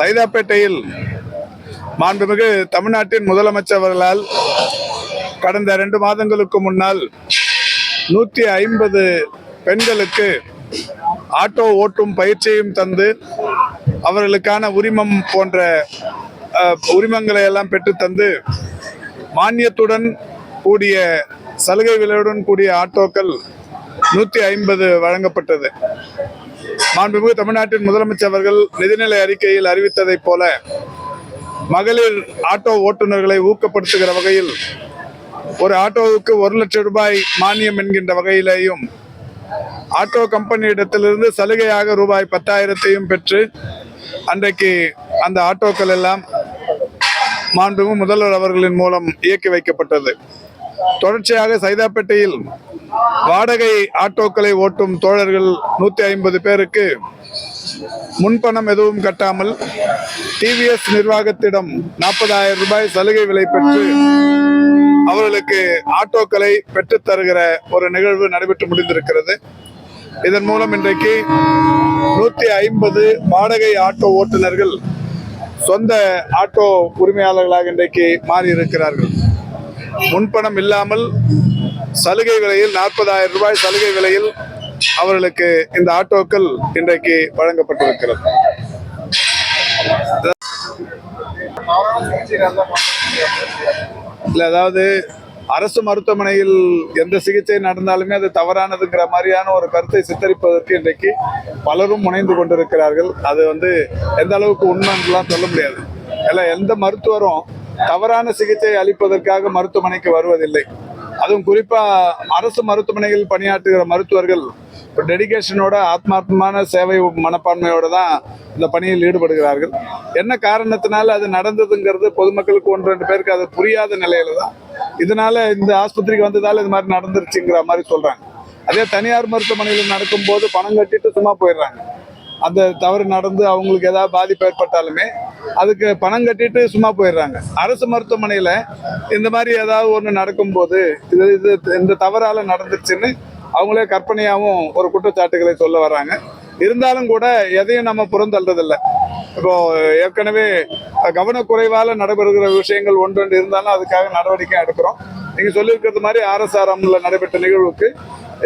சைதாப்பேட்டையில் மாண்புமிகு தமிழ்நாட்டின் முதலமைச்சர் அவர்களால் கடந்த ரெண்டு மாதங்களுக்கு முன்னால் நூற்றி ஐம்பது பெண்களுக்கு ஆட்டோ ஓட்டும் பயிற்சியும் தந்து அவர்களுக்கான உரிமம் போன்ற உரிமங்களை எல்லாம் பெற்று தந்து மானியத்துடன் கூடிய சலுகை விலையுடன் கூடிய ஆட்டோக்கள் நூற்றி ஐம்பது வழங்கப்பட்டது. மாண்புமிகு தமிழ்நாட்டின் முதலமைச்சர் அவர்கள் நிதிநிலை அறிக்கையில் அறிவித்ததைப் போல மகளிர் ஆட்டோ ஓட்டுநர்களை ஊக்கப்படுத்துகிற வகையில் ஒரு ஆட்டோவுக்கு ஒரு லட்சம் ரூபாய் மானியம் என்கின்ற வகையிலேயும் ஆட்டோ கம்பெனியிடத்திலிருந்து சலுகையாக ரூபாய் பத்தாயிரத்தையும் பெற்று அன்றைக்கு அந்த ஆட்டோக்கள் எல்லாம் மாண்புமிகு முதல்வர் அவர்களின் மூலம் இயக்கி வைக்கப்பட்டது. தொடர்ச்சியாக சைதாப்பேட்டையில் வாடகை ஆட்டோக்களை ஓட்டும் தோழர்கள் நூற்றி ஐம்பது பேருக்கு முன்பணம் எதுவும் கட்டாமல் டிவிஎஸ் நிர்வாகத்திடம் நாற்பதாயிரம் ரூபாய் சலுகை விலை பெற்று அவர்களுக்கு ஆட்டோக்களை பெற்றுத் தருகிற ஒரு நிகழ்வு நடைபெற்று முடிந்திருக்கிறது. இதன் மூலம் இன்றைக்கு நூற்றி ஐம்பது வாடகை ஆட்டோ ஓட்டுநர்கள் சொந்த ஆட்டோ உரிமையாளர்களாக இன்றைக்கு மாறி இருக்கிறார்கள் முன்பணம் இல்லாமல் சலுகை விலையில் நாற்பதாயிரம் ரூபாய் சலுகை விலையில் அவர்களுக்கு இந்த ஆட்டோக்கள் இன்றைக்கு வழங்கப்பட்டிருக்கிறது. இல்லை அதாவது அரசு மருத்துவமனையில் எந்த சிகிச்சை நடந்தாலுமே அது தவறானதுங்கிற மாதிரியான ஒரு கருத்தை சித்தரிப்பதற்கு இன்றைக்கு பலரும் முனைந்து கொண்டிருக்கிறார்கள். அது வந்து எந்த அளவுக்கு உண்மைன்னுலாம் சொல்ல முடியாது. எல்லாம் எந்த மருத்துவரும் தவறான சிகிச்சை அளிப்பதற்காக மருத்துவமனைக்கு வருவதில்லை. அதுவும் குறிப்பாக அரசு மருத்துவமனைகளில் பணியாற்றுகிற மருத்துவர்கள் இப்போ டெடிகேஷனோட ஆத்மார்த்தமான சேவை மனப்பான்மையோட தான் இந்த பணியில் ஈடுபடுகிறார்கள். என்ன காரணத்தினால அது நடந்ததுங்கிறது பொதுமக்களுக்கு ஒன்று ரெண்டு பேருக்கு அது புரியாத நிலையில தான். இதனால இந்த ஆஸ்பத்திரிக்கு வந்ததால இது மாதிரி நடந்துருச்சுங்கிற மாதிரி சொல்றாங்க. அதே தனியார் மருத்துவமனையில் நடக்கும்போது பணம் கட்டிட்டு சும்மா போயிடுறாங்க. அந்த தவறு நடந்து அவங்களுக்கு ஏதாவது பாதிப்பு ஏற்பட்டாலுமே அதுக்கு பணம் கட்டிட்டு சும்மா போயிடுறாங்க. அரசு மருத்துவமனையில் இந்த மாதிரி ஏதாவது ஒன்று நடக்கும்போது இது இது இந்த தவறால் நடந்துச்சுன்னு அவங்களே கற்பனையாகவும் ஒரு குற்றச்சாட்டுகளை சொல்ல வர்றாங்க இருந்தாலும் கூட எதையும் நம்ம புறந்தள்ளுறதில்ல இப்போ ஏற்கனவே கவனக்குறைவால் நடைபெறுகிற விஷயங்கள் ஒன்று இருந்தாலும் அதுக்காக நடவடிக்கை எடுக்கிறோம். நீங்கள் சொல்லியிருக்கிறது மாதிரி ஆர்எஸ்ஆர்எம்ல நடைபெற்ற நிகழ்வுக்கு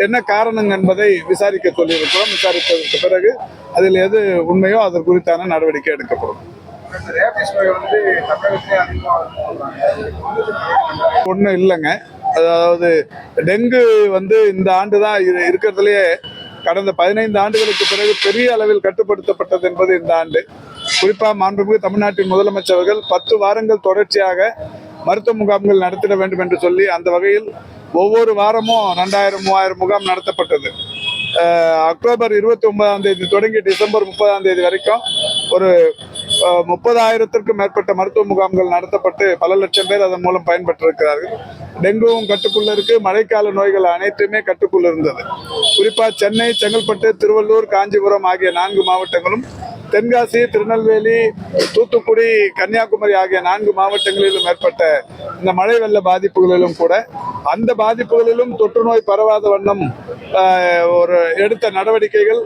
என்ன காரணம் என்பதை விசாரிக்க சொல்லியிருக்கிறோம். விசாரித்ததற்கு பிறகு அதில் எது உண்மையோ அதற்கு குறித்தான நடவடிக்கை எடுக்கப்படும். வந்து ஒன்றும் இல்லைங்க. அதாவது டெங்கு வந்து இந்த ஆண்டு தான் இது இருக்கிறதுலையே கடந்த பதினைந்து ஆண்டுகளுக்கு பிறகு பெரிய அளவில் கட்டுப்படுத்தப்பட்டது என்பது இந்த ஆண்டு. குறிப்பாக மாண்புமிகு தமிழ்நாட்டின் முதலமைச்சர்கள் பத்து வாரங்கள் தொடர்ச்சியாக மருத்துவ முகாம்கள் நடத்திட வேண்டும் என்று சொல்லி அந்த வகையில் ஒவ்வொரு வாரமும் ரெண்டாயிரம் மூவாயிரம் முகாம் நடத்தப்பட்டது. அக்டோபர் இருபத்தி ஒன்பதாம் தேதி தொடங்கி டிசம்பர் முப்பதாம் தேதி வரைக்கும் ஒரு முப்பதாயிரத்திற்கும் மேற்பட்ட மருத்துவ முகாம்கள் நடத்தப்பட்டு பல லட்சம் பேர் அதன் மூலம் பயன்பெற்றிருக்கிறார்கள். டெங்குவும் கட்டுக்குள்ள இருக்கு மழைக்கால நோய்கள் அனைத்துமே கட்டுக்குள்ள இருந்தது. குறிப்பா சென்னை செங்கல்பட்டு திருவள்ளூர் காஞ்சிபுரம் ஆகிய நான்கு மாவட்டங்களும் தென்காசி திருநெல்வேலி தூத்துக்குடி கன்னியாகுமரி ஆகிய நான்கு மாவட்டங்களிலும் ஏற்பட்ட இந்த மழை வெள்ள பாதிப்புகளிலும் கூட அந்த பாதிப்புகளிலும் தொற்று நோய் பரவாத வண்ணம் ஒரு எடுத்த நடவடிக்கைகள்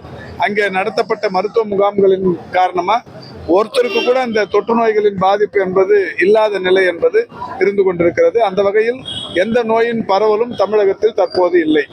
அங்கே நடத்தப்பட்ட மருத்துவ முகாம்களின் காரணமா ஒருத்தருக்கு கூட அந்த தொற்று நோய்களின் பாதிப்பு என்பது இல்லாத நிலை என்பது இருந்து கொண்டிருக்கிறது. அந்த வகையில் எந்த நோயின் பரவலும் தமிழகத்தில் தற்போது இல்லை.